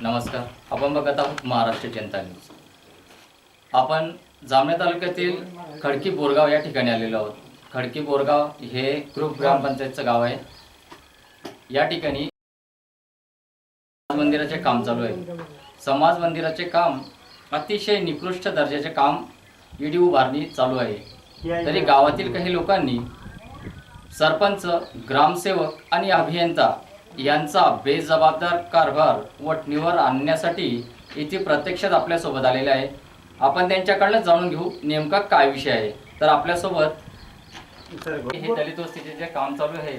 नमस्कार. आपण बघत आहोत महाराष्ट्र जनता न्यूज. आपण जामणे तालुक्यातील खडकी बोरगाव या ठिकाणी आलेलो आहोत. खडकी बोरगाव हे ग्रुप ग्रामपंचायतचं गाव आहे. या ठिकाणी समाज मंदिराचे काम चालू आहे. समाज मंदिराचे काम अतिशय निकृष्ट दर्जाचे काम ईडी उभारणी चालू आहे. तरी गावातील काही लोकांनी सरपंच ग्रामसेवक आणि अभियंता यांचा बेजबाबदार कारभार वटणीवर आणण्यासाठी इथे प्रत्यक्षात आपल्यासोबत आलेले आहे आपण त्यांच्याकडनं जाणून घेऊ नेमका काय विषय आहे. तर आपल्यासोबत हे दलित वस्तीचे जे काम चालू आहे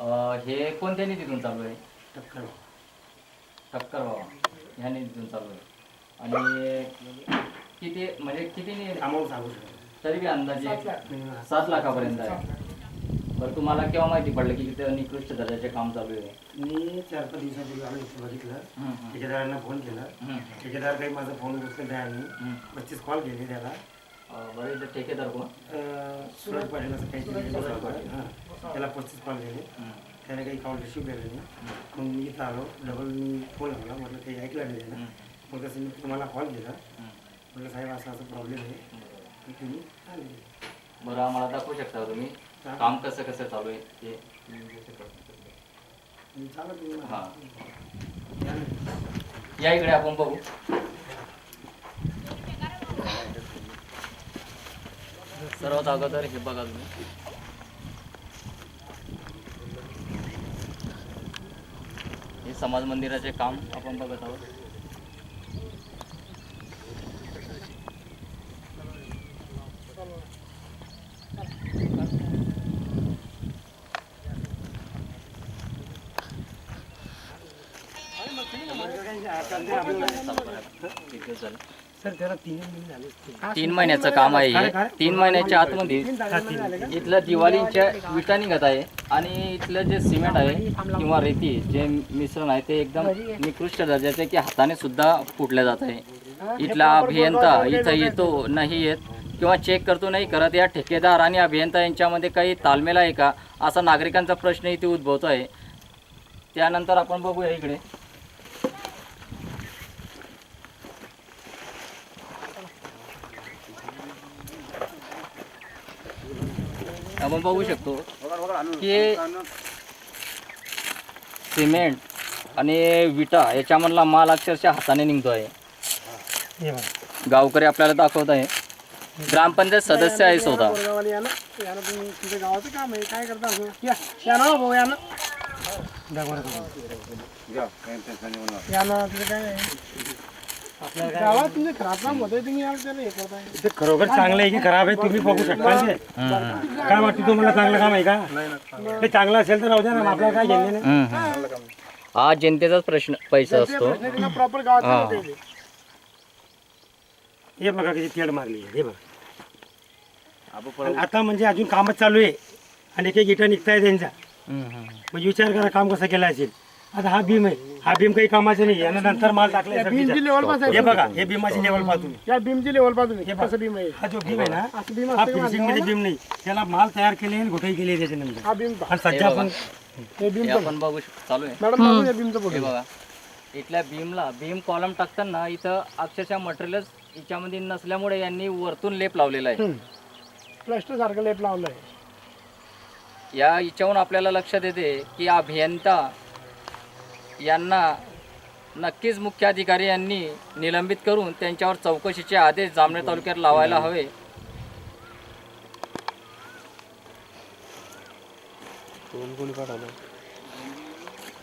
अं, हे कोणत्या निधीतून चालू आहे? ठक्कर बाबा. ह्या निधीतून चालू आहे. आणि किती म्हणजे किती नि- अमाऊंट सांगू शकतो तरी बी अंदाजे सात लाखापर्यंत आहे. बरं तुम्हाला केव्हा माहिती पडलं की तिथे निकृष्ट दर्जाचे काम चालू आहे? मी चार पाच दिवसापूर्वी आम्ही इथे बघितलं. ठेकेदारांना फोन केला. ठेकेदार काही माझा फोन उचलत नाही. आणि हम्म. पस्तीस कॉल केले त्याला. बरं इथं ठेकेदार कोण? सुरज पाटील असं काहीतरी सुरज पाटील. हां त्याला पस्तीस कॉल. केले त्याने काही कॉल रिसिव्ह केले नाही. मग मी इथं आलो. डबल मी फोन लावला. म्हटलं काही ऐकलं नाही त्यानं मग तसं मी तुम्हाला कॉल. केला. म्हटलं साहेब असा असा प्रॉब्लेम आहे तुम्ही बरं आम्हाला दाखवू शकता तुम्ही. काम कसं कसं चालू आहे ते. हां. या इकडे आपण बघू. सर्वात अगोदर हे बघा तुम्ही. हे समाज मंदिराचे काम आपण बघत आहोत किती दिवस झाले? सर त्याला तीन महिने झाले. तीन महिन्याचं काम आहे हे. तीन महिन्याच्या आतमध्ये इथलं दिवाळीच्या विटा निघत आहे आणि इथलं जे सिमेंट आहे किंवा रेती जे मिश्रण आहे ते एकदम निकृष्ट दर्जाचे की हाताने सुद्धा फुटल्या जात आहे. इथला अभियंता इथं येतो नाही येत किंवा चेक करतो नाही करत या ठेकेदार आणि अभियंता यांच्यामध्ये काही तालमेल आहे का? असा नागरिकांचा प्रश्न इथे उद्भवतो आहे त्यानंतर आपण बघूया इकडे. आपण बघू शकतो की सिमेंट आणि विटा याच्यामधला माल अक्षरशः हाताने निघतो आहे हे बघा. गावकरी आपल्याला दाखवत आहे. ग्रामपंचायत सदस्य आहे स्वतः. गावात तुमचे खराब काम होतंय तुम्ही यार त्याला हे करताय. ते खरोखर चांगलं आहे की खराब आहे तुम्ही बघू शकता ते काय वाटतं तुम्हाला चांगलं काम आहे का? ते चांगलं असेल तर राहू द्या ना आपल्याला काय घेणे नाही हा जनतेचाच प्रश्न पैसा असतो. प्रॉपर गावात हे. बघा किती तेड मारली आहे हे बघा. आणि आता म्हणजे अजून कामच चालू आहे. आणि एक एक इटा निघताय त्यांचा म्हणजे विचार करा काम कसं केलं असेल. आता हा भीम आहे. हा भीम काही कामाचा नाही. यानं नंतर माल टाकला हे बघा हे भीमाची लेवल पाहा तुम्ही या भीमची लेवलपासून हे बघा. भीम आहे? हा जो भीम आहे ना असं हा असते का फिनिशिंगमध्ये भीम नाही. त्याला माल तयार केले आणि घोटाई केली आहे त्याच्यानंतर. हा भीम आणि सध्या हे बघा. पण हे भीम हे आपण बघू शकतो चालू आहे. मॅडम बघू या भीमचं हे फोटो बघा. इथल्या भीमला भीम कॉलम टाकताना इथं अक्षरशः मटेरियलच याच्यामध्ये नसल्यामुळे यांनी वरतून लेप लावलेला आहे. प्लास्टर सारखं लेप लावलंय. या याच्याहून आपल्याला लक्षात येते की अभियंता यांना नक्कीच मुख्य अधिकारी यांनी निलंबित करून त्यांच्यावर चौकशीचे आदेश जामणे तालुक्यात लावायला हवे.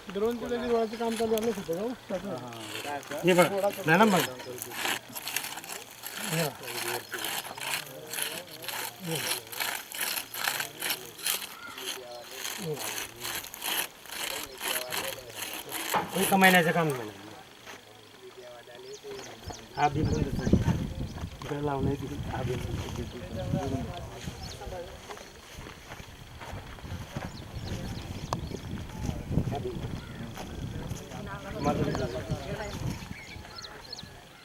काम चालू झालं होतं हो. त्याचं. हे बघा मॅडम बघा हे बघा. एका महिन्याचं काम झालं हा पण तसं आहे. लावणं हा.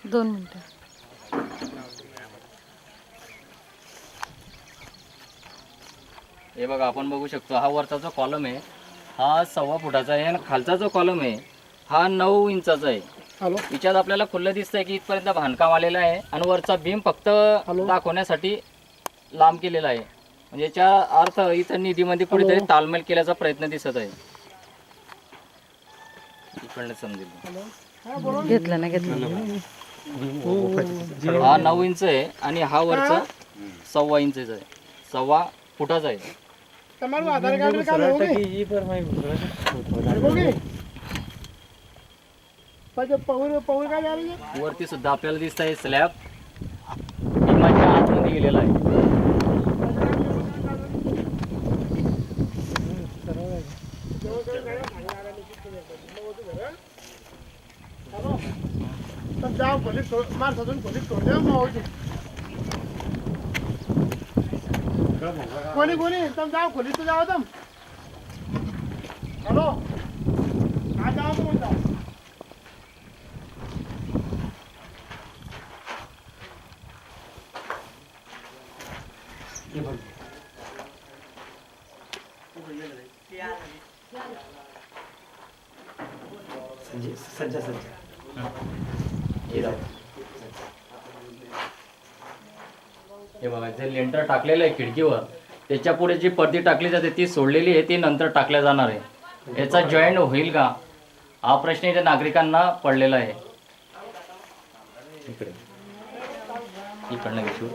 दोन मिनिटं हे हे बघा आपण बघू शकतो हा वरचा जो कॉलम आहे हा सव्वा फुटाचा आहे आणि खालचा जो कॉलम आहे हा नऊ इंचाचा आहे. हॅलो. याच्यात आपल्याला खुल्लं दिसतंय की इथपर्यंत बांधकाम आलेलं आहे आणि वरचा बीम फक्त? दाखवण्यासाठी लांब केलेला आहे. म्हणजे याचा अर्थ इथं निधीमध्ये कुठेतरी? तालमेल केल्याचा प्रयत्न दिसत आहे. इकडनं समजेल घेतलं ना घेतलं. हा नऊ इंच आहे आणि हा वरचा सव्वा इंचचा आहे. सव्वा फुटाचा आहे. वरती सुद्धा आपल्याला दिसत आहे स्लॅब विमानच्या आतमध्ये गेलेला आहे. तर जाऊ खोलीत सोड माणसातून कोणी कोणी? तम खोलीत तर हॅलो? काय जाऊ तुम्ही हा हे बघा जे लेंटर टाकलेलं आहे खिडकीवर त्याच्या पुढे जी पडदी टाकली जाते ती सोडलेली आहे ती नंतर टाकल्या जाणार आहे. याचा जॉईंट होईल का? हा प्रश्न इथे नागरिकांना पडलेला आहे. इकडे. इकडनं घेऊ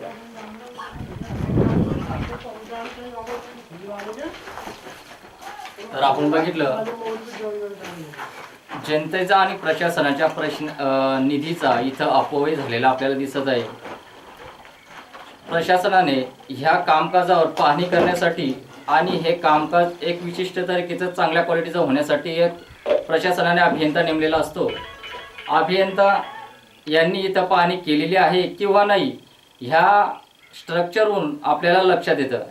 तर आपण बघितलं जनतेचा आणि प्रशासनाच्या प्रश्न निधीचा इथं अपव्यय झालेला आपल्याला दिसत आहे. प्रशासनाने ह्या कामकाजावर पाहणी करण्यासाठी आणि हे कामकाज एक विशिष्ट तारखेचं चांगल्या क्वालिटीचं होण्यासाठी एक प्रशासनाने अभियंता नेमलेला असतो. अभियंता यांनी इथं पाहणी केलेली आहे किंवा नाही ह्या स्ट्रक्चरवरून आपल्याला लक्षात येतं.